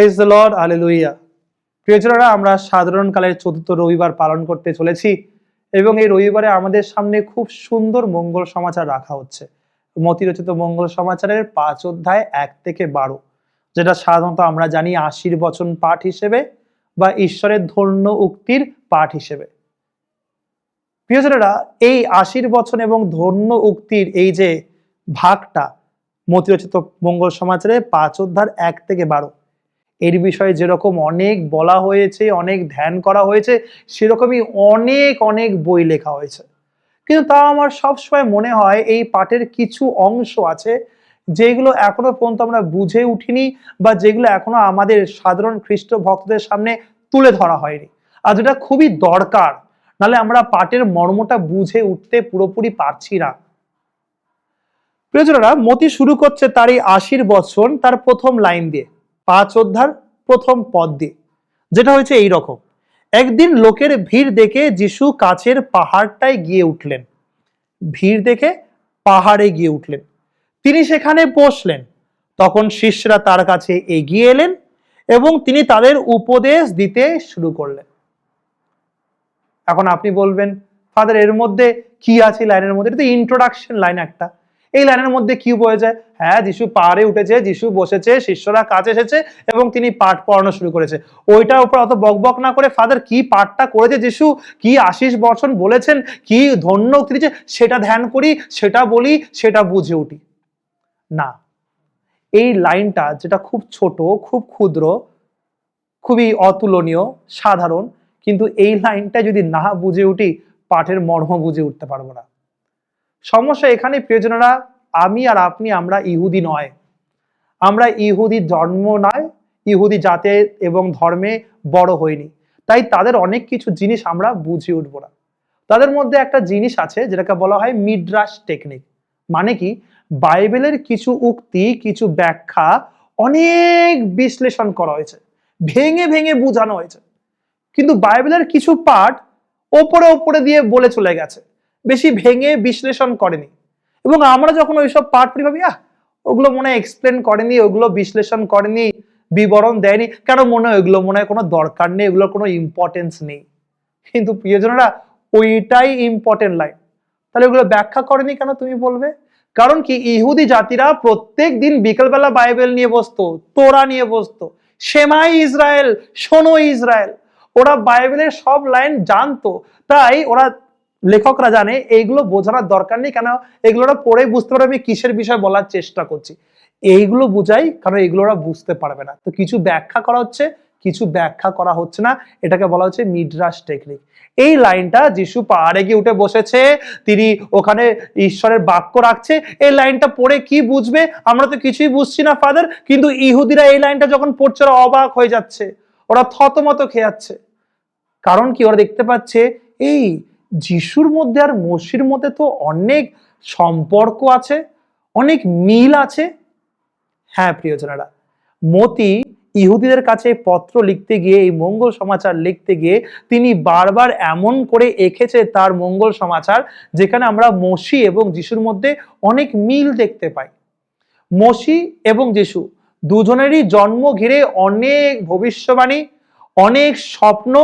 Praise the Lord alleluia প্রিয়জনেরা আমরা সাধারণকালের চতুর্থ রবিবার পালন করতে চলেছি এবং এই রবিবারে আমাদের সামনে খুব সুন্দর মঙ্গল সমাচার রাখা হচ্ছে। মতিরচিত মঙ্গল সমাচারের পাঁচ অধ্যায় এক থেকে বারো, যেটা সাধারণত আমরা জানি আশির বচন পাঠ হিসেবে বা ঈশ্বরের ধন্য উক্তির পাঠ হিসেবে। প্রিয়জনেরা এই আশির বচন এবং ধন্য উক্তির এই যে ভাগটা মতিরচিত মঙ্গল সমাচারে পাঁচ অধ্যায় এক থেকে বারো এর বিষয়ে যেরকম অনেক বলা হয়েছে, অনেক ধ্যান করা হয়েছে, সেরকমই অনেক অনেক বই লেখা হয়েছে। কিন্তু তা আমার সবসময় মনে হয় এই পাঠের কিছু অংশ আছে যেগুলো এখনও পর্যন্ত আমরা বুঝে উঠিনি বা যেগুলো এখনও আমাদের সাধারণ খ্রিস্ট ভক্তদের সামনে তুলে ধরা হয়নি। আর যেটা খুবই দরকার, নাহলে আমরা পাঠের মর্মটা বুঝে উঠতে পুরোপুরি পারছি না। প্রিয়জনেরা মতি শুরু করছে তার এই আশির বচন তার প্রথম লাইন দিয়ে। পাঁচ অধ্যার প্রথম পদ দিয়ে, যেটা হয়েছে এই রকম একদিন লোকের ভিড় দেখে যিশু কাছের পাহাড়টায় গিয়ে উঠলেন। ভিড় দেখে পাহাড়ে গিয়ে উঠলেন। তিনি সেখানে বসলেন। তখন শিষ্যরা তার কাছে এগিয়ে এলেন এবং তিনি তাদের উপদেশ দিতে শুরু করলেন। এখন আপনি বলবেন, ফাদার, এর মধ্যে কি আছে লাইনের মধ্যে? এটা তো ইন্ট্রোডাকশন লাইন একটা। এই লাইনের মধ্যে কি বয়ে যায়। হ্যাঁ যিশু পাহাড়ে উঠেছে, যিশু বসেছে, শিষ্যরা কাছে এসেছে এবং তিনি পাঠ পড়ানো শুরু করেছে। ওইটার উপর অত বকবক না করে ফাদার কি পাঠটা করেছে যিশু? কি আশিস বচন বলেছেন? কি ধন্য দিয়েছে সেটা ধ্যান করি, সেটা বলি, সেটা বুঝে উঠি। না। এই লাইনটা যেটা খুব ছোট, খুব ক্ষুদ্র, খুবই অতুলনীয়, সাধারণ, কিন্তু এই লাইনটা যদি না বুঝে উঠি, পাঠের মর্ম বুঝে উঠতে পারব না। সমস্যা এখানে, প্রিয়জনেরা, আমি আর আপনি, আমরা ইহুদি নয়। আমরা ইহুদি জন্ম নয়, ইহুদি জাতে এবং ধর্মে বড় হইনি। তাই তাদের অনেক কিছু জিনিস আমরা বুঝে উঠবো না। তাদের মধ্যে একটা জিনিস আছে, যেটাকে বলা হয় মিডরাস টেকনিক। মানে কি? বাইবেলের কিছু উক্তি, কিছু ব্যাখ্যা অনেক বিশ্লেষণ করা হয়েছে। ভেঙে ভেঙে বোঝানো হয়েছে। কিন্তু বাইবেলের কিছু পাঠ ওপরে ওপরে দিয়ে বলে চলে গেছে। বেশি ভেঙে বিশ্লেষণ করেনি। এবং আমরা যখন ওইসব পাঠ পড়ি ভাবি, আহ, ওগুলো মনে হয় এক্সপ্লেন করেনি, ওগুলো বিশ্লেষণ করেনি, বিবরণ দেয়নি। কেন মনে হয় ওইগুলো মনে হয় কোনো দরকার নেই, ওগুলোর কোনো ইম্পর্টেন্স নেই। কিন্তু প্রিয়জনেরা, ওইটাই ইম্পর্টেন্ট লাইন তাহলে ওগুলো ব্যাখ্যা করেনি কেন তুমি বলবে? কারণ কি, ইহুদি জাতিরা প্রত্যেক দিন বিকেলবেলা বাইবেল নিয়ে বসতো, তোরা নিয়ে বসতো, সেমাই ইসরায়েল, শোনো ইসরায়েল। ওরা বাইবেলের সব লাইন জানতো, তাই ওরা লেখকরা জানে, এইগুলো বোঝানোর দরকার নেই, কেন এগুলো ওরা পড়ে বুঝতে পারবে আমি কিসের বিষয় বলার চেষ্টা করছি। এইগুলো বুঝাই, কারণ এগুলো ওরা বুঝতে পারবে না। তো কিছু ব্যাখ্যা করা হচ্ছে, কিছু ব্যাখ্যা করা হচ্ছে না, এটাকে বলা হচ্ছে মিডরাস টেকনিক। এই লাইনটা যিশু পাহাড়ে গিয়ে উঠে বসেছে, তিনি ওখানে ঈশ্বরের বাক্য রাখছে, এই লাইনটা পড়ে কি বুঝবে? আমরা তো কিছুই বুঝছি না, ফাদার, কিন্তু ইহুদিরা এই লাইনটা যখন পড়ছে, ওরা অবাক হয়ে যাচ্ছে, ওরা থতমত খেয়ে যাচ্ছে। কারণ কি, ওরা দেখতে পাচ্ছে, এই যিশুর মধ্যে আর মসির মধ্যে তো অনেক সম্পর্ক আছে, অনেক মিল আছে। হ্যাঁ প্রিয়জনেরা, মতি ইহুদিদের কাছে পত্র লিখতে গিয়ে, এই মঙ্গল সমাচার লিখতে গিয়ে তিনি বারবার এমন করে এঁকেছে তার মঙ্গল সমাচার, যেখানে আমরা মসি এবং যিশুর মধ্যে অনেক মিল দেখতে পাই। মসি এবং যিশু দুজনেরই জন্ম ঘিরে অনেক ভবিষ্যবাণী, অনেক স্বপ্ন,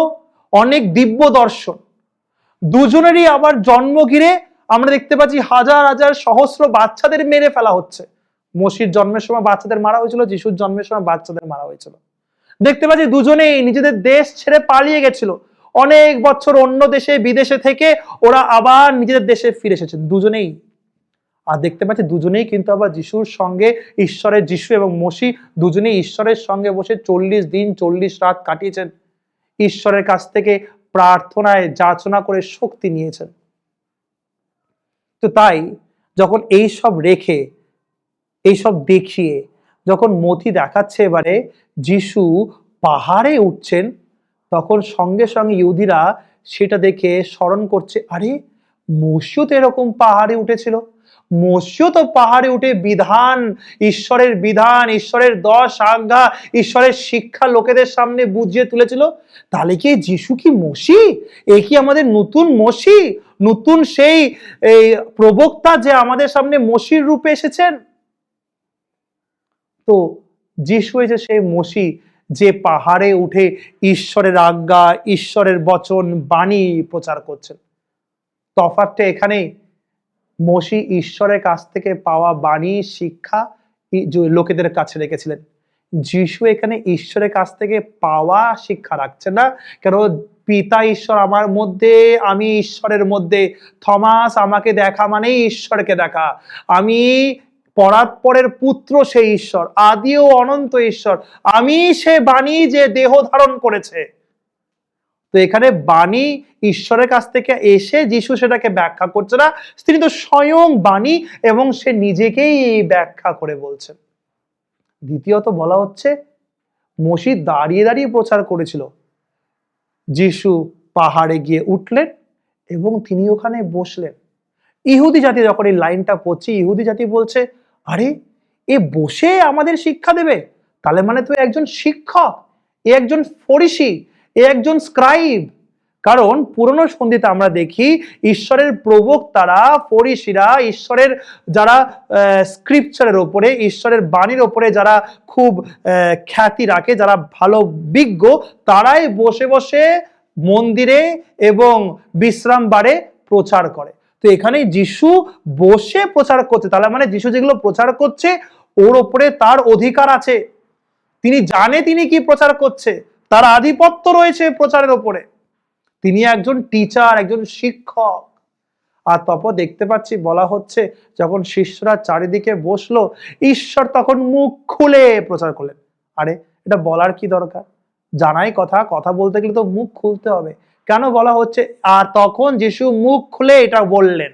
অনেক দিব্য দর্শন দুজনেরই আবার জন্ম ঘিরে আমরা দেখতে পাচ্ছি হাজার হাজার সহস্র বাচ্চাদের মেরে ফেলা হচ্ছে। মসির জন্মের সময় বাচ্চাদের মারা হয়েছিল, যিশুর জন্মের সময় বাচ্চাদের মারা হয়েছিল। দেখতে পাচ্ছি দুজনেই নিজেদের দেশ ছেড়ে পালিয়ে গেছিল। অনেক বছর অন্য দেশে, বিদেশে থেকে ওরা আবার নিজেদের দেশে ফিরে এসেছে। দুজনেই। আর দেখতে পাচ্ছি দুজনেই কিন্তু আবার যিশুর সঙ্গে ঈশ্বরের যিশু এবং মসি দুজনেই ঈশ্বরের সঙ্গে বসে চল্লিশ দিন, চল্লিশ রাত কাটিয়েছেন। ঈশ্বরের কাছ থেকে প্রার্থনায় যাচনা করে শক্তি নিয়েছেন। তো তাই যখন এই সব রেখে এইসব দেখিয়ে, যখন মতি দেখাচ্ছে এবারে যিশু পাহাড়ে উঠছেন, তখন সঙ্গে সঙ্গে ইহুদিরা সেটা দেখে স্মরণ করছে, আরে, মসিও তো এরকম পাহাড়ে উঠেছিল। মসিও তো পাহাড়ে উঠে বিধান, ঈশ্বরের বিধান, ঈশ্বরের দশ আজ্ঞা, ঈশ্বরের শিক্ষা লোকেদের সামনে বুঝিয়ে তুলেছিল। তাহলে কি যিশু কি মসি এ কি আমাদের নতুন মসি নতুন সেই প্রবক্তা যে আমাদের সামনে মসির রূপে এসেছেন? তো যিশু হয়েছে সেই মসি যে পাহাড়ে উঠে ঈশ্বরের আজ্ঞা, ঈশ্বরের বচন, বাণী প্রচার করছেন। তফাৎটা এখানে মসি ঈশ্বরের কাছ থেকে পাওয়া বাণী, শিক্ষা লোকেদের কাছে রেখেছিলেন। যিশু এখানে ঈশ্বরের কাছ থেকে পাওয়া শিক্ষা রাখছে না। কেন? পিতা ঈশ্বর আমার মধ্যে, আমি ঈশ্বরের মধ্যে। থমাস, আমাকে দেখা মানেই ঈশ্বরকে দেখা। আমি পরাৎপরের পুত্র সেই ঈশ্বর, আদি ও অনন্ত ঈশ্বর। আমি সে বাণী যে দেহ ধারণ করেছে। তো এখানে বাণী ঈশ্বরের কাছ থেকে এসে যিশু সেটাকে ব্যাখ্যা করছে না। তিনি তো স্বয়ং বাণী এবং সে নিজেকেই ব্যাখ্যা করে বলছেন দ্বিতীয়ত বলা হচ্ছে মসজিদ দাঁড়িয়ে দাঁড়িয়ে প্রচার করেছিল। যিশু পাহাড়ে গিয়ে উঠলেন এবং তিনি ওখানে বসলেন। ইহুদি জাতি যখন এই লাইনটা পড়ছে, ইহুদি জাতি বলছে, আরে, এ বসে আমাদের শিক্ষা দেবে? তাহলে মানে তো একজন শিক্ষক, এ একজন ফরিসি এ একজন স্ক্রাইব কারণ পুরনো সন্ধিতে আমরা দেখি ঈশ্বরের প্রবক্তারা ফরিসিরা, ঈশ্বরের যারা স্ক্রিপচারের ওপরে, ঈশ্বরের বাণীর ওপরে যারা খুব খ্যাতি রাখে, যারা ভালো বিজ্ঞ, তারাই বসে বসে মন্দিরে এবং বিশ্রাম বারে প্রচার করে। তো এখানে যিশু বসে প্রচার করছে, তাহলে মানে যিশু যেগুলো প্রচার করছে, ওর ওপরে তার অধিকার আছে। তিনি জানে তিনি কি প্রচার করছে। তার আধিপত্য রয়েছে প্রচারের ওপরে। তিনি একজন টিচার একজন শিক্ষক। আর তখন দেখতে পাচ্ছি বলা হচ্ছে, যখন শিষ্যরা চারিদিকে বসল, ঈশ্বর তখন মুখ খুলে প্রচার করলেন। আরে, এটা বলার কি দরকার? জানাই কথা কথা বলতে গেলে তো মুখ খুলতে হবে। কেন বলা হচ্ছে? আর তখন যিশু মুখ খুলে এটা বললেন।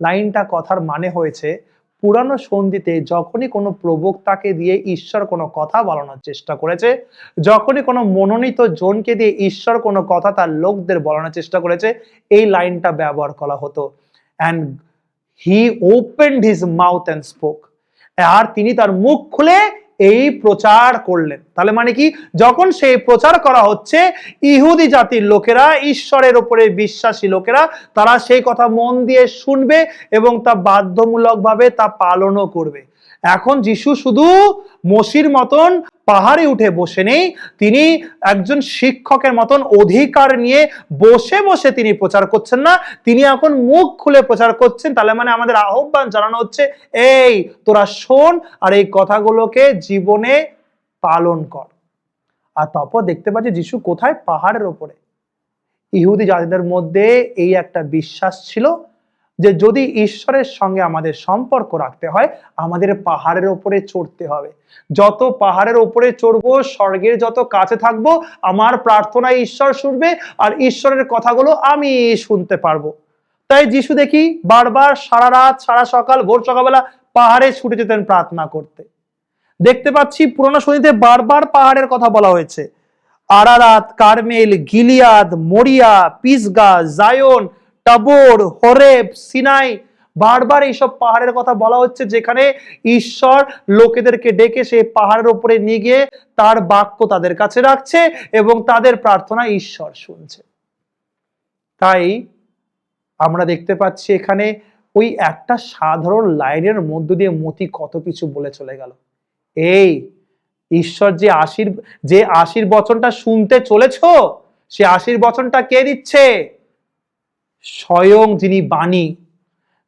লাইনটা কথার মানে হয়েছে পুরানো সন্ধিতে যখনই কোনো প্রবক্তাকে দিয়ে ঈশ্বর কোনো কথা বলানোর চেষ্টা করেছে, যখনই কোনো মনোনীত জনকে দিয়ে ঈশ্বর কোনো কথা তার লোকদের বলানোর চেষ্টা করেছে, এই লাইনটা ব্যবহার করা হতো। And he opened his mouth and spoke আর তিনি তার মুখ খুলে এই প্রচার করলেন। তাহলে মানে কি? যখন সেই প্রচার করা হচ্ছে, ইহুদি জাতির লোকেরা, ঈশ্বরের ওপরে বিশ্বাসী লোকেরা, তারা সেই কথা মন দিয়ে শুনবে এবং তা বাধ্যমূলকভাবে তা পালনও করবে। এখন যিশু শুধু মসির মতন পাহাড়ে উঠে বসে নেই, তিনি একজন শিক্ষকের মতন অধিকার নিয়ে বসে বসে তিনি প্রচার করছেন না। তিনি এখন মুখ খুলে প্রচার করছেন, তাহলে মানে আমাদের আহ্বান জানানো হচ্ছে, এই, তোরা শোন আর এই কথাগুলোকে জীবনে পালন কর। আর তারপর দেখতে পাচ্ছি যিশু কোথায়? পাহাড়ের ওপরে। ইহুদি জাতিদের মধ্যে এই একটা বিশ্বাস ছিল যে যদি ঈশ্বরের সঙ্গে আমাদের সম্পর্ক রাখতে হয়, আমাদের পাহাড়ের ওপরে চড়তে হবে। যত পাহাড়ের ওপরে চড়বো, স্বর্গের যত কাছে থাকব, আমার প্রার্থনা ঈশ্বর শুনবে আর ঈশ্বরের কথাগুলো আমি শুনতে পারব। তাই যিশু দেখি বারবার সারা রাত, সারা সকাল, ভোর সকালবেলা পাহাড়ে ছুটে যেতেন প্রার্থনা করতে। দেখতে পাচ্ছি পুরোনো সঙ্গীতে বারবার পাহাড়ের কথা বলা হয়েছে। আরারাত, কার্মেল, গিলিয়াদ, মরিয়া, পিসগা, জায়ন টাবোর হরেব, সিনাই, বারবার এইসব পাহাড়ের কথা বলা হচ্ছে যেখানে ঈশ্বর লোকেদেরকে ডেকে সেই পাহাড়ের উপরে নিয়ে গিয়ে তার বাক্য তাদের কাছে রাখছে এবং তাদের প্রার্থনা ঈশ্বর শুনছে। তাই আমরা দেখতে পাচ্ছি এখানে ওই একটা সাধারণ লাইনের মধ্য দিয়ে মতি কত কিছু বলে চলে গেল। এই ঈশ্বর যে আশির যে আশির বচনটা শুনতে চলেছ, সে আশির বচনটা কে দিচ্ছে? স্বয়ং যিনি বাণী,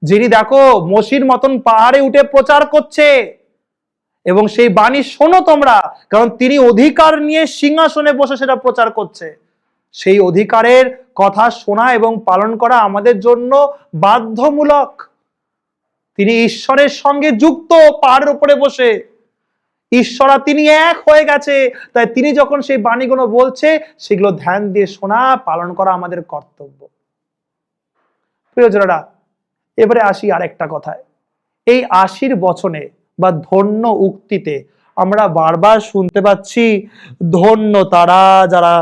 যিনি দেখো মসির মতন পাহাড়ে উঠে প্রচার করছে। এবং সেই বাণী শোনো তোমরা, কারণ তিনি অধিকার নিয়ে সিংহাসনে বসে সেটা প্রচার করছে। সেই অধিকারের কথা শোনা এবং পালন করা আমাদের জন্য বাধ্যমূলক। তিনি ঈশ্বরের সঙ্গে যুক্ত পাহাড়ের উপরে বসে। ঈশ্বরা তিনি এক হয়ে গেছে। তাই তিনি যখন সেই বাণীগুলো বলছে, সেগুলো ধ্যান দিয়ে শোনা, পালন করা আমাদের কর্তব্য। প্রিয়জনেরা এবারে আসি আরেকটা কথায়। এই আশির বচনে বা ধন্য উক্তিতে আমরা বারবার শুনতে পাচ্ছি, ধন্য তারা যারা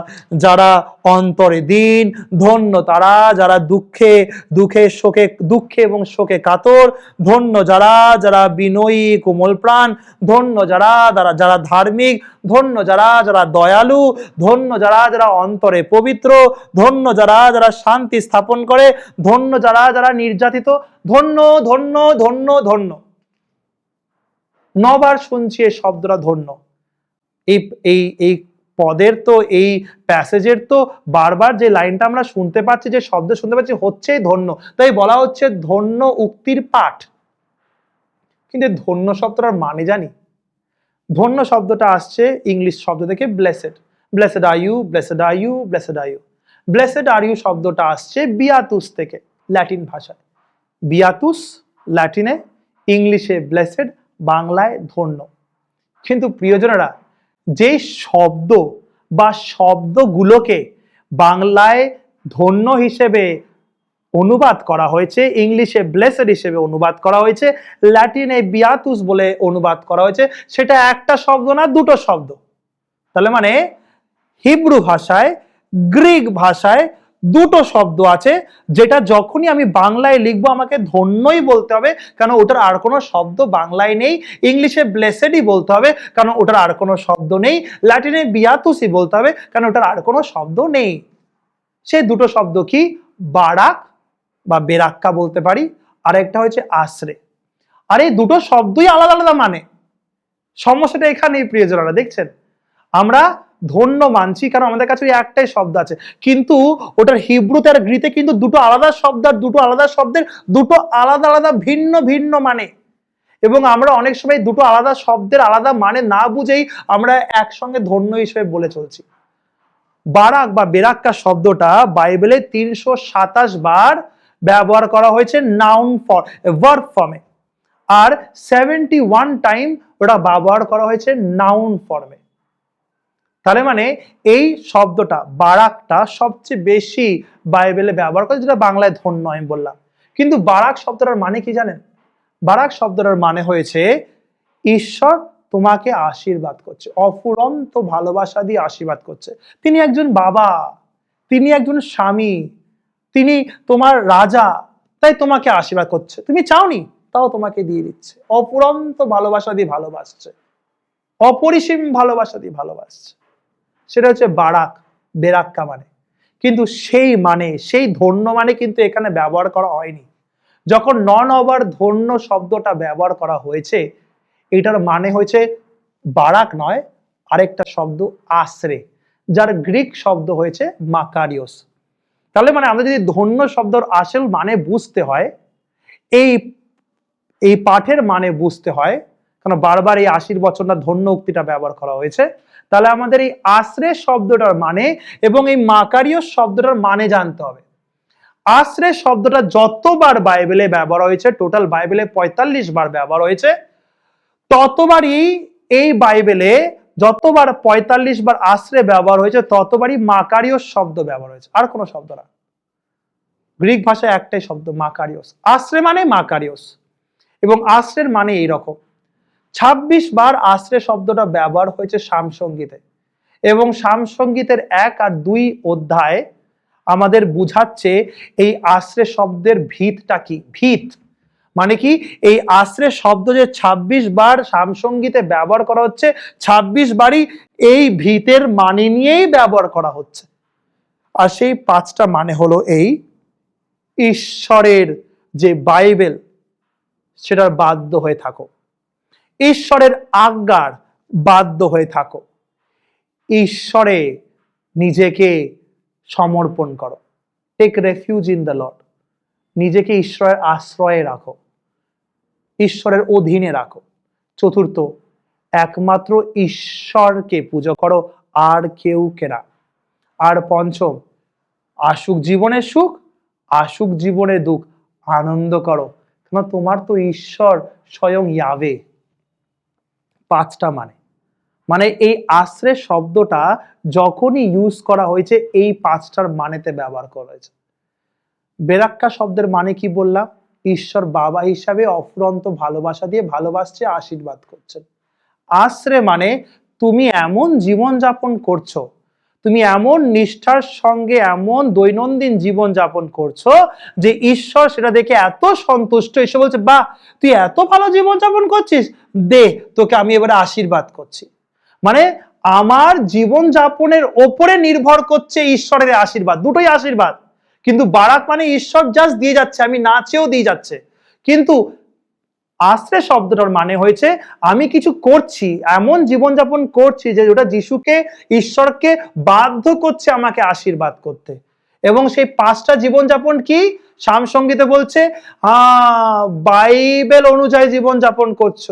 যারা অন্তরে দিন, ধন্য তারা যারা দুঃখে দুঃখে শোকে, দুঃখে এবং শোকে কাতর, ধন্য যারা যারা বিনয়ী কোমল প্রাণ, ধন্য যারা যারা যারা ধার্মিক, ধন্য যারা যারা দয়ালু, ধন্য যারা যারা অন্তরে পবিত্র, ধন্য যারা যারা শান্তি স্থাপন করে, ধন্য যারা যারা নির্যাতিত, ধন্য ধন্য ধন্য ধন্য। নবার শুনছি এই শব্দটা ধন্য। এই এই এই পদের তো, এই প্যাসেজের তো বারবার যে লাইনটা আমরা শুনতে পাচ্ছি, যে শব্দ শুনতে পাচ্ছি, হচ্ছেই ধন্য। তাই বলা হচ্ছে ধন্য উক্তির পাঠ। কিন্তু ধন্য শব্দটার মানে জানি? ধন্য শব্দটা আসছে ইংলিশ শব্দ থেকে blessed blessed you blessed you blessed you blessed are you শব্দটা আসছে বিয়াতুস থেকে ল্যাটিন ভাষায়। বিয়াতুস ল্যাটিনে ইংলিশে ব্লেসেড বাংলায় ধন্য। কিন্তু প্রিয়জনেরা, যেই শব্দ বা শব্দগুলোকে বাংলায় ধন্য হিসেবে অনুবাদ করা হয়েছে, ইংলিশে ব্লেসেড হিসেবে অনুবাদ করা হয়েছে, ল্যাটিনে বিয়াতুস বলে অনুবাদ করা হয়েছে, সেটা একটা শব্দ না, দুটো শব্দ। তাহলে মানে হিব্রু ভাষায়, গ্রিক ভাষায় দুটো শব্দ আছে, যেটা যখনই আমি বাংলায় লিখব আমাকে ধন্যই বলতে হবে কারণ ওটার আর কোনো শব্দ বাংলায় নেই, ইংলিশে ব্লেসেডই বলতে হবে কারণ ওটার আর কোনো শব্দ নেই, ল্যাটিনে বিয়াতুসই বলতে হবে কারণ ওটার আর কোনো শব্দ নেই। সে দুটো শব্দ কি? বারাক বা বেরাক্কা বলতে পারি আর একটা হচ্ছে আশ্রে। আর এই দুটো শব্দই আলাদা আলাদা মানে। সমস্যাটা এখানেই, প্রিয়জনরা, দেখছেন? আমরা ধন্য মানছি, কারণ আমাদের কাছে ওই একটাই শব্দ আছে। কিন্তু ওটার হিব্রুতে আর গ্রিতে কিন্তু দুটো আলাদা শব্দ, আর দুটো আলাদা শব্দের দুটো আলাদা আলাদা ভিন্ন ভিন্ন মানে। এবং আমরা অনেক সময় দুটো আলাদা শব্দের আলাদা মানে না বুঝেই আমরা একসঙ্গে ধন্য হিসেবে বলে চলছি। বারাক বা বেরাক্কা শব্দটা বাইবেলে তিনশো সাতাশ বার ব্যবহার করা হয়েছে নাউন ফর ভার্ব ফর্মে আর সেভেন্টি ওয়ান টাইম ওটা ব্যবহার করা হয়েছে নাউন ফর্মে তাহলে মানে এই শব্দটা, বারাকটা সবচেয়ে বেশি বাইবেলে ব্যবহার করে, যেটা বাংলায় ধন্য আমি বললাম। কিন্তু বারাক শব্দটার মানে কি জানেন? বারাক শব্দটার মানে হয়েছে, ঈশ্বর তোমাকে আশীর্বাদ করছে, অফুরন্ত ভালোবাসা দিয়ে আশীর্বাদ করছে। তিনি একজন বাবা, তিনি একজন স্বামী, তিনি তোমার রাজা, তাই তোমাকে আশীর্বাদ করছে। তুমি চাওনি, তাও তোমাকে দিয়ে দিচ্ছে। অপুরন্ত ভালোবাসা দিয়ে ভালোবাসছে। অপরিসীম ভালোবাসা দিয়ে ভালোবাসছে। সেটা হচ্ছে বারাক, বেরাক্কা মানে। কিন্তু সেই মানে সেই ধন্য মানে কিন্তু এখানে ব্যবহার করা হয়নি। যখন নন ওভার ধন্য শব্দটা ব্যবহার করা হয়েছে, এটার মানে হয়েছে বারাক নয়, আরেকটা শব্দ আশ্রে, যার গ্রিক শব্দ হয়েছে মাকারিওস। তাহলে মানে আমাদের যদি ধন্য শব্দর আসল মানে বুঝতে হয়, এই এই পাঠের মানে বুঝতে হয় কারণ বারবার এই আশির বচনটা ধন্য উক্তিটা ব্যবহার করা হয়েছে তাহলে আমাদের এই আশ্রে শব্দটার মানে এবং এই মাকারীয় শব্দটার মানে জানতে হবে। আশ্রে শব্দটা যতবার বাইবেলে ব্যবহার হয়েছে টোটাল বাইবেলে ৪৫ বার ব্যবহার হয়েছে, ততবারই এই বাইবেলে যতবার ৪৫ বার আশ্রে ব্যবহার হয়েছে, ততবারই মাকারীয় শব্দ ব্যবহার হয়েছে। আর কোনো শব্দ না। গ্রিক ভাষায় একটাই শব্দ মাকারিওস আশ্রে মানে মাকারিওস এবং আশ্রের মানে এই রকম ২৬ বার আশ্রে শব্দটা ব্যবহার হয়েছে শামসঙ্গীতে এবং শামসঙ্গীতের এক আর দুই অধ্যায় আমাদের বুঝাচ্ছে এই আশ্রে শব্দের ভিতটা কি? ভিত। মানে কি? এই আশ্রে শব্দ যে ২৬ বার শামসঙ্গীতে ব্যবহার করা হচ্ছে ২৬ বারই এই ভিতের মানে নিয়েই ব্যবহার করা হচ্ছে। আর সেই পাঁচটা মানে হলো এই ঈশ্বরের যে বাইবেল, সেটার বাধ্য হয়ে থাকো। ঈশ্বরের আজ্ঞার বাধ্য হয়ে থাকো। ঈশ্বরে নিজেকে সমর্পণ করো। Take refuge in the Lord নিজেকে ঈশ্বরের আশ্রয়ে রাখো। ঈশ্বরের অধীনে রাখো। চতুর্থ, একমাত্র ঈশ্বরকে পুজো করো, আর কেউ কেনা। আর পঞ্চম, আসুক জীবনে সুখ, আসুক জীবনে দুঃখ, আনন্দ করো। কেন? তোমার তো ঈশ্বর স্বয়ং ইয়াবে। পাঁচটা মানে। মানে এই আশ্রে শব্দটা যখনই ইউজ করা হয়েছে, এই পাঁচটার মানেতে ব্যবহার করা হয়েছে। বেরাক্কা শব্দের মানে কি বললাম? ঈশ্বর বাবা হিসাবে অফুরন্ত ভালোবাসা দিয়ে ভালোবাসছে, আশীর্বাদ করছেন। আশ্রে মানে তুমি এমন জীবন যাপন করছ তুমি এমন নিষ্ঠার সঙ্গে এমন দৈনন্দিন জীবন যাপন করছ যে ঈশ্বর সেটা দেখে এত সন্তুষ্ট, ঈশ্বর বলছে, বাহ, তুই এত ভালো জীবন যাপন করছিস, দে, তোকে আমি এবারে আশীর্বাদ করছি। মানে আমার জীবন যাপনের ওপরে নির্ভর করছে ঈশ্বরের আশীর্বাদ, দুটোই আশীর্বাদ। কিন্তু বারাক মানে ঈশ্বর জাস্ট দিয়ে যাচ্ছে, আমি না চেয়েও দিয়ে যাচ্ছে। কিন্তু আশ্রে শব্দটার মানে হয়েছে, আমি কিছু করছি, এমন জীবনযাপন করছি যে ওটা যিশুকে, ঈশ্বরকে বাধ্য করছে আমাকে আশীর্বাদ করতে। এবং সেই পাঁচটা জীবনযাপন কি? সামসঙ্গীতে বলছে বাইবেল অনুযায়ী জীবনযাপন করছ।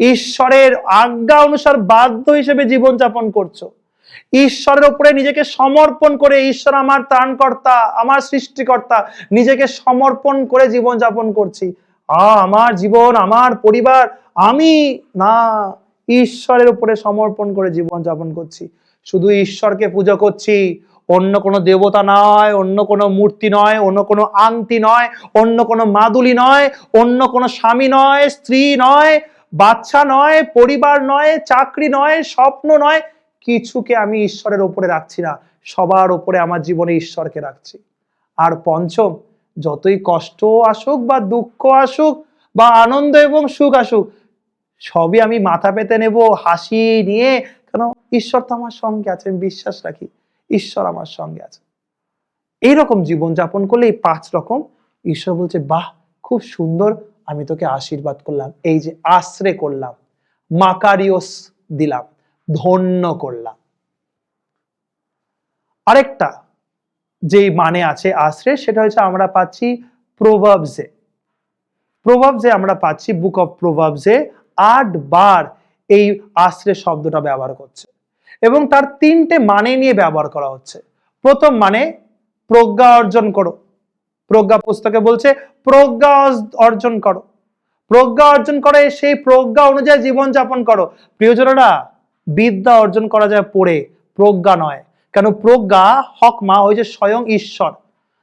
ঈশ্বরের আজ্ঞা অনুসার বাধ্য হিসেবে জীবনযাপন করছ। ঈশ্বরের উপরে নিজেকে সমর্পণ করে ঈশ্বর আমার ত্রাণকর্তা, আমার সৃষ্টিকর্তা, নিজেকে সমর্পণ করে জীবনযাপন করছি। আ, আমার জীবন, আমার পরিবার, আমি না, ঈশ্বরের উপরে সমর্পণ করে জীবনযাপন করছি। শুধু ঈশ্বরকে পুজো করছি, অন্য কোনো দেবতা নয়, অন্য কোনো মূর্তি নয়, অন্য কোনো আংটি নয়, অন্য কোনো মাদুলি নয়, অন্য কোনো স্বামী নয়, স্ত্রী নয়, বাচ্চা নয়, পরিবার নয়, চাকরি নয়, স্বপ্ন নয়, কিছুকে আমি ঈশ্বরের ওপরে রাখছি না। সবার ওপরে আমার জীবনে ঈশ্বরকে রাখছি। আর পঞ্চম যতই কষ্ট আসুক বা দুঃখ আসুক বা আনন্দ এবং সুখ আসুক, সবই আমি মাথা পেতে নেব, হাসি নিয়ে। কেন? ঈশ্বর তো আমার সঙ্গে আছে আমি বিশ্বাস রাখি, ঈশ্বর আমার সঙ্গে আছে এইরকম জীবনযাপন করলে এই পাঁচ রকম, ঈশ্বর বলছে, বাহ, খুব সুন্দর, আমি তোকে আশীর্বাদ করলাম, এই যে আশ্রে করলাম, মাকারিওস দিলাম, ধন্য করলাম। আরেকটা যেই মানে আছে আশ্রে, সেটা হচ্ছে আমরা পাচ্ছি প্রভাবসে প্রভাবসে আমরা পাচ্ছি বুক অফ প্রভাবসে আট বার এই আশ্রে শব্দটা ব্যবহার করছে। এবং তার তিনটে মানে নিয়ে ব্যবহার করা হচ্ছে। প্রথম মানে প্রজ্ঞা অর্জন করো। প্রজ্ঞা পুস্তকে বলছে প্রজ্ঞা অর্জন করো। প্রজ্ঞা অর্জন করে সেই প্রজ্ঞা অনুযায়ী জীবনযাপন করো। প্রিয়জনেরা বিদ্যা অর্জন করা যায় পড়ে, প্রজ্ঞা নয়। কেন প্রজ্ঞা হক মা হয়েছে স্বয়ং ঈশ্বর।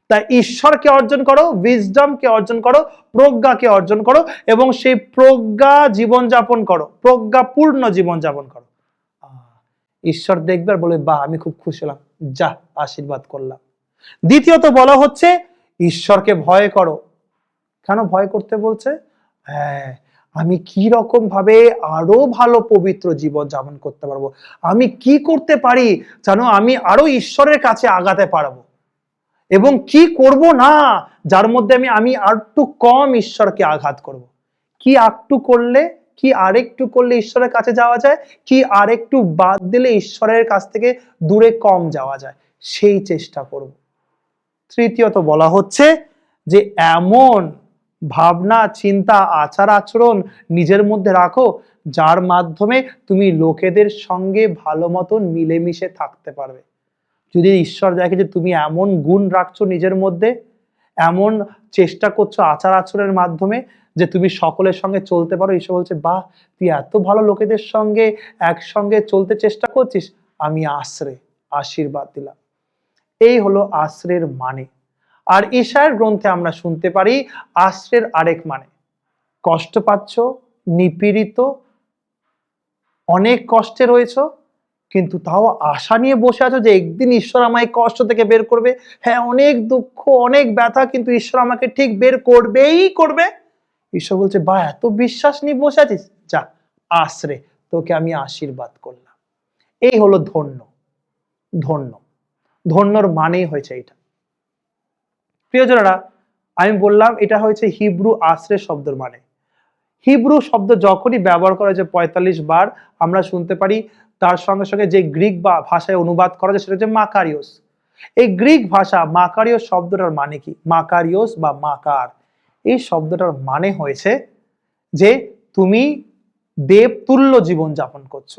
তাই ঈশ্বরকে অর্জন করো উইজডমকে অর্জন করো, প্রজ্ঞাকে অর্জন করো এবং সেই প্রজ্ঞা জীবনযাপন করো, প্রজ্ঞাপূর্ণ জীবনযাপন করো। ঈশ্বর দেখবে আর বলে বাহ, আমি খুব খুশি হলাম। যা, আশীর্বাদ করলাম। দ্বিতীয়ত বলা হচ্ছে, ঈশ্বরকে ভয় করো। কেন ভয় করতে বলছে? হ্যাঁ আমি কি রকম ভাবে আরও ভালো পবিত্র জীবন যাপন করতে পারব? আমি কি করতে পারি জানো আমি আরও ঈশ্বরের কাছে আগাতে পারব? এবং কি করব না যার মধ্যে আমি আমি আরটু কম ঈশ্বরকে আঘাত করব? কি একটু করলে, কি আরেকটু করলে ঈশ্বরের কাছে যাওয়া যায়? কি আরেকটু বাদ দিলে ঈশ্বরের কাছ থেকে দূরে কম যাওয়া যায়? সেই চেষ্টা করব। তৃতীয়ত বলা হচ্ছে যে, এমন ভাবনা, চিন্তা, আচার, আচরণ নিজের মধ্যে রাখো, যার মাধ্যমে তুমি লোকেদের সঙ্গে ভালো মতন মিলেমিশে থাকতে পারবে। যদি ঈশ্বর দেখে যে তুমি এমন গুণ রাখছো নিজের মধ্যে, এমন চেষ্টা করছ আচার, আচরণের মাধ্যমে যে তুমি সকলের সঙ্গে চলতে পারো, ঈশ্বর বলছে, বাহ, তুই এত ভালো লোকেদের সঙ্গে একসঙ্গে চলতে চেষ্টা করছিস, আমি আশ্রে আশীর্বাদ দিলাম। এই হলো আশ্রের মানে। আর ঈশায়ের গ্রন্থে আমরা শুনতে পারি, আশ্রের আরেক মানে। কষ্ট পাচ্ছ, নিপীড়িত, অনেক কষ্টে রয়েছো, কিন্তু তাও আশা নিয়ে বসে আছো যে একদিন ঈশ্বর আমায় কষ্ট থেকে বের করবে। হ্যাঁ অনেক দুঃখ, অনেক ব্যথা, কিন্তু ঈশ্বর আমাকে ঠিক বের করবেই করবে। ঈশ্বর বলছে, বা, এত বিশ্বাস নিয়ে বসে আছিস? যা, আশ্রে, তোকে আমি আশীর্বাদ করলাম। এই হলো ধন্য ধন্য, ধন্যর মানেই হয়েছে এটা প্রিয়জনেরা, আমি বললাম এটা হয়েছে হিব্রু আশ্রে শব্দের মানে। হিব্রু শব্দ যখনই ব্যবহার করা হয়েছে পঁয়তাল্লিশ বার, আমরা শুনতে পারি, তার সঙ্গে সঙ্গে যে গ্রিক বা ভাষায় অনুবাদ করা যায় সেটা হচ্ছে মাকারিওস এই গ্রিক ভাষা মাকারিওস শব্দটার মানে কি? মাকারিওস বা মাকার। এই শব্দটার মানে হয়েছে যে তুমি দেবতুল্য জীবন যাপন করছ।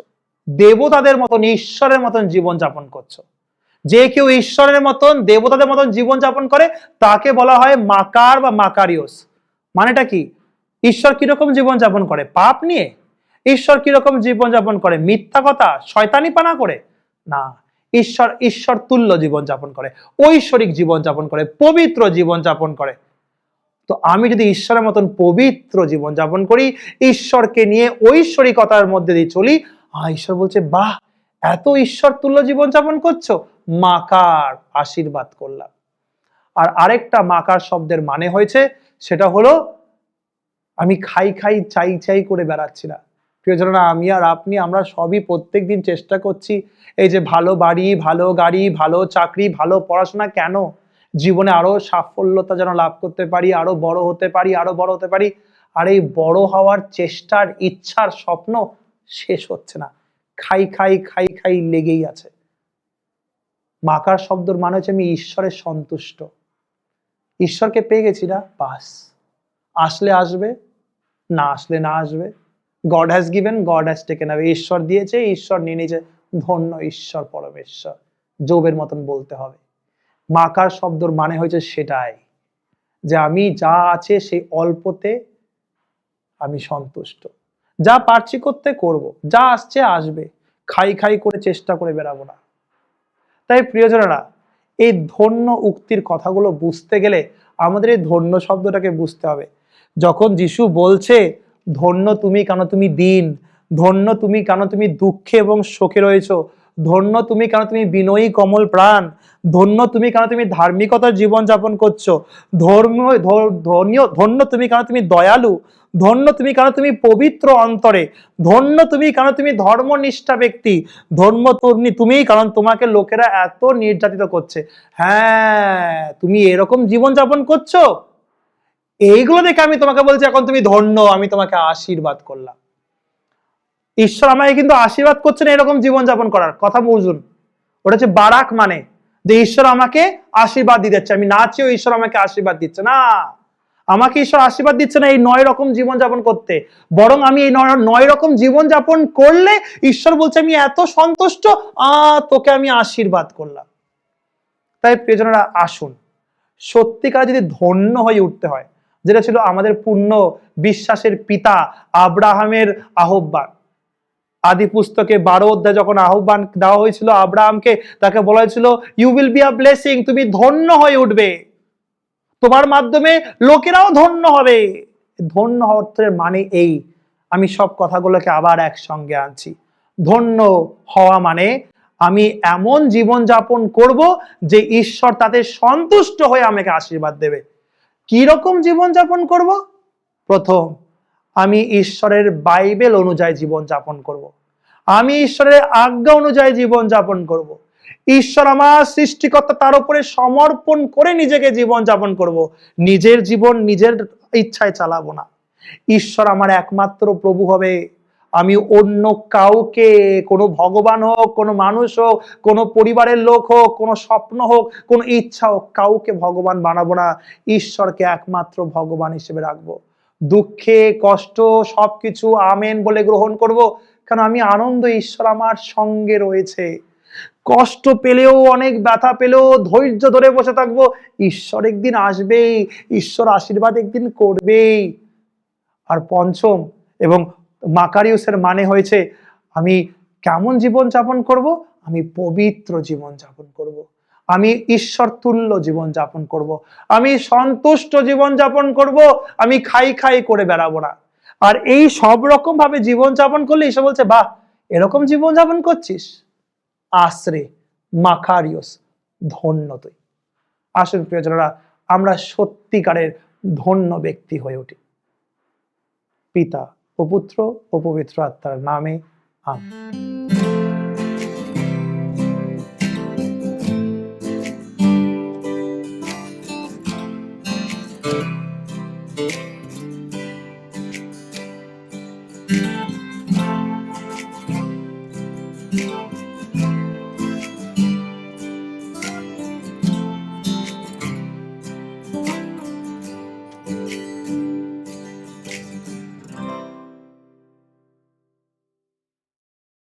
দেবতাদের মতন, ঈশ্বরের মতন জীবন যাপন করছ। যে কেউ ঈশ্বরের মতন, দেবতাদের মতন জীবন যাপন করে, তাকে বলা হয় মাকার বা মাকারিওস মানেটা কি? ঈশ্বর কীরকম জীবন যাপন করে? পাপ নিয়ে? ঈশ্বর কীরকম জীবন যাপন করে? মিথ্যা কথা? শয়তানি পানা করে? না। ঈশ্বর ঈশ্বর তুল্য জীবন যাপন করে। ঐশ্বরিক জীবন যাপন করে। পবিত্র জীবন যাপন করে। তো আমি যদি ঈশ্বরের মতন পবিত্র জীবন যাপন করি, ঈশ্বরকে নিয়ে ঐশ্বরিকতার মধ্যে দিয়ে চলি ঈশ্বর বলছে, বাহ, এত ঈশ্বর তুল্য জীবন যাপন করছ। মাকার আশীর্বাদ করলাম। আর আরেকটা মাকার শব্দের মানে হয়েছে, সেটা হলো, আমি খাই খাই চাই চাই করে বেড়াচ্ছি না প্রিয়জনরা, আমি আর আপনি, আমরা সবই প্রত্যেক দিন চেষ্টা করছি, এই যে ভালো বাড়ি, ভালো গাড়ি, ভালো চাকরি, ভালো পড়াশোনা কেন? জীবনে আরও সাফল্যতা যেন লাভ করতে পারি, আরও বড় হতে পারি, আরও বড় হতে পারি। আর এই বড় হওয়ার চেষ্টার ইচ্ছার স্বপ্ন শেষ হচ্ছে না। খাই খাই খাই খাই লেগেই আছে। মাকার শব্দর মানে হচ্ছে আমি ঈশ্বরের সন্তুষ্ট। ঈশ্বরকে পেয়ে গেছি না, বাস। আসলে আসবে, না আসলে না আসবে। God has given God has taken আবে ঈশ্বর দিয়েছে, ঈশ্বর নিয়ে নিয়েছে। ধন্য ঈশ্বর, পরমেশ্বর। যোবের মতন বলতে হবে। মাকার শব্দর মানে হয়েছে সেটাই, যে আমি যা আছে সেই অল্পতে আমি সন্তুষ্ট। যা পারছি করতে করব, যা আসছে আসবে। খাই খাই করে চেষ্টা করে বেরাবো না। তাই প্রিয়জনেরা, এই ধন্য উক্তির কথাগুলো বুঝতে গেলে আমাদের এই ধন্য শব্দটাকে বুঝতে হবে। যখন যিশু বলছে, ধন্য তুমি কেন তুমি দিন, ধন্য তুমি কেন তুমি দুঃখে এবং শোকে রয়েছ, ধন্য তুমি কেন তুমি বিনয়ী কমল প্রাণ, ধন্য তুমি কেন তুমি ধার্মিকতার জীবনযাপন করছ ধর্ম ধন্য ধন্য তুমি কেন তুমি দয়ালু ধন্য তুমি কেন তুমি পবিত্র অন্তরে? ধন্য তুমি কেন তুমি ধর্মনিষ্ঠা ব্যক্তি? ধর্ম তুমি, তুমিই কারণ তোমাকে লোকেরা এত নির্যাতিত করছে। হ্যাঁ তুমি এরকম জীবন যাপন করছ? এইগুলো দেখে আমি তোমাকে বলছি, এখন তুমি ধন্য, আমি তোমাকে আশীর্বাদ করলাম। ঈশ্বর আমাকে কিন্তু আশীর্বাদ করছেন এরকম জীবন যাপন করার। কথা বুঝুন। ওটা হচ্ছে বারাক মানে যে ঈশ্বর আমাকে আশীর্বাদ দিতে আমি না চেয়েও ঈশ্বর আমাকে আশীর্বাদ দিচ্ছে। না। আমাকে ঈশ্বর আশীর্বাদ দিচ্ছে না এই নয় রকম জীবন যাপন করতে। বরং আমি এই নয় রকম জীবন যাপন করলে ঈশ্বর বলছে, আমি এত সন্তুষ্ট, আ, তোকে আমি আশীর্বাদ করলাম। তাই প্রিয়জনেরা, আসুন। সত্যিকার যদি ধন্য হয়ে উঠতে হয়, যেটা ছিল আমাদের পূর্ণ বিশ্বাসের পিতা আব্রাহামের আহ্বান। আদি পুস্তকে বারো অধ্যায় যখন আহ্বান দেওয়া হয়েছিল আব্রাহামকে, তাকে বলা হয়েছিল you will be a blessing তুমি ধন্য হয়ে উঠবে। তোমার মাধ্যমে লোকেরাও ধন্য হবে। ধন্য অর্থের মানে এই। আমি সব কথাগুলোকে আবার একসঙ্গে আনছি। ধন্য হওয়া মানে আমি এমন জীবন যাপন করব যে ঈশ্বর তাতে সন্তুষ্ট হয়ে আমাকে আশীর্বাদ দেবে। কি রকম জীবন যাপন করব? প্রথম, আমি ঈশ্বরের বাইবেল অনুযায়ী জীবন যাপন করব। আমি ঈশ্বরের আজ্ঞা অনুযায়ী জীবন যাপন করব। ঈশ্বর আমার সৃষ্টিকর্তা, তার উপরে সমর্পণ করে নিজেকে জীবন যাপন করব। নিজের জীবন নিজের ইচ্ছায় চালাবো না। ঈশ্বর আমার একমাত্র প্রভু হবে। আমি অন্য কাউকে, কোনো ভগবান হোক, কোনো মানুষ হোক, কোনো পরিবারের লোক হোক, কোনো স্বপ্ন হোক, কোনো ইচ্ছা হোক, কাউকে ভগবান বানাবো না। ঈশ্বরকে একমাত্র ভগবান হিসেবে রাখব। দুঃখে, কষ্ট, সবকিছু আমেন বলে গ্রহণ করব। কারণ আমি আনন্দ ঈশ্বর আমার সঙ্গে রয়েছে। কষ্ট পেলেও, অনেক ব্যথা পেলেও, ধৈর্য ধরে বসে থাকব। ঈশ্বর একদিন আসবেই, ঈশ্বর আশীর্বাদ একদিন করবেই। আর পঞ্চম এবং মাকারিউসের মানে হয়েছে, আমি কেমন জীবন যাপন করব? আমি পবিত্র জীবন যাপন করব। আমি ঈশ্বর তুল্য জীবন যাপন করব। আমি সন্তুষ্ট জীবন যাপন করব। আমি খাই খাই করে বেড়াবো না। আর এই সব রকম ভাবে জীবন যাপন করলে ঈশ্বর বলছে, বাহ, এরকম জীবন যাপন করছিস? আশ্রে, মাখারিয়স ধন্য তুই আসুন প্রিয়জনরা, আমরা সত্যিকারের ধন্য ব্যক্তি হয়ে উঠি। পিতা ও পুত্র ও পবিত্র আত্মার নামে আম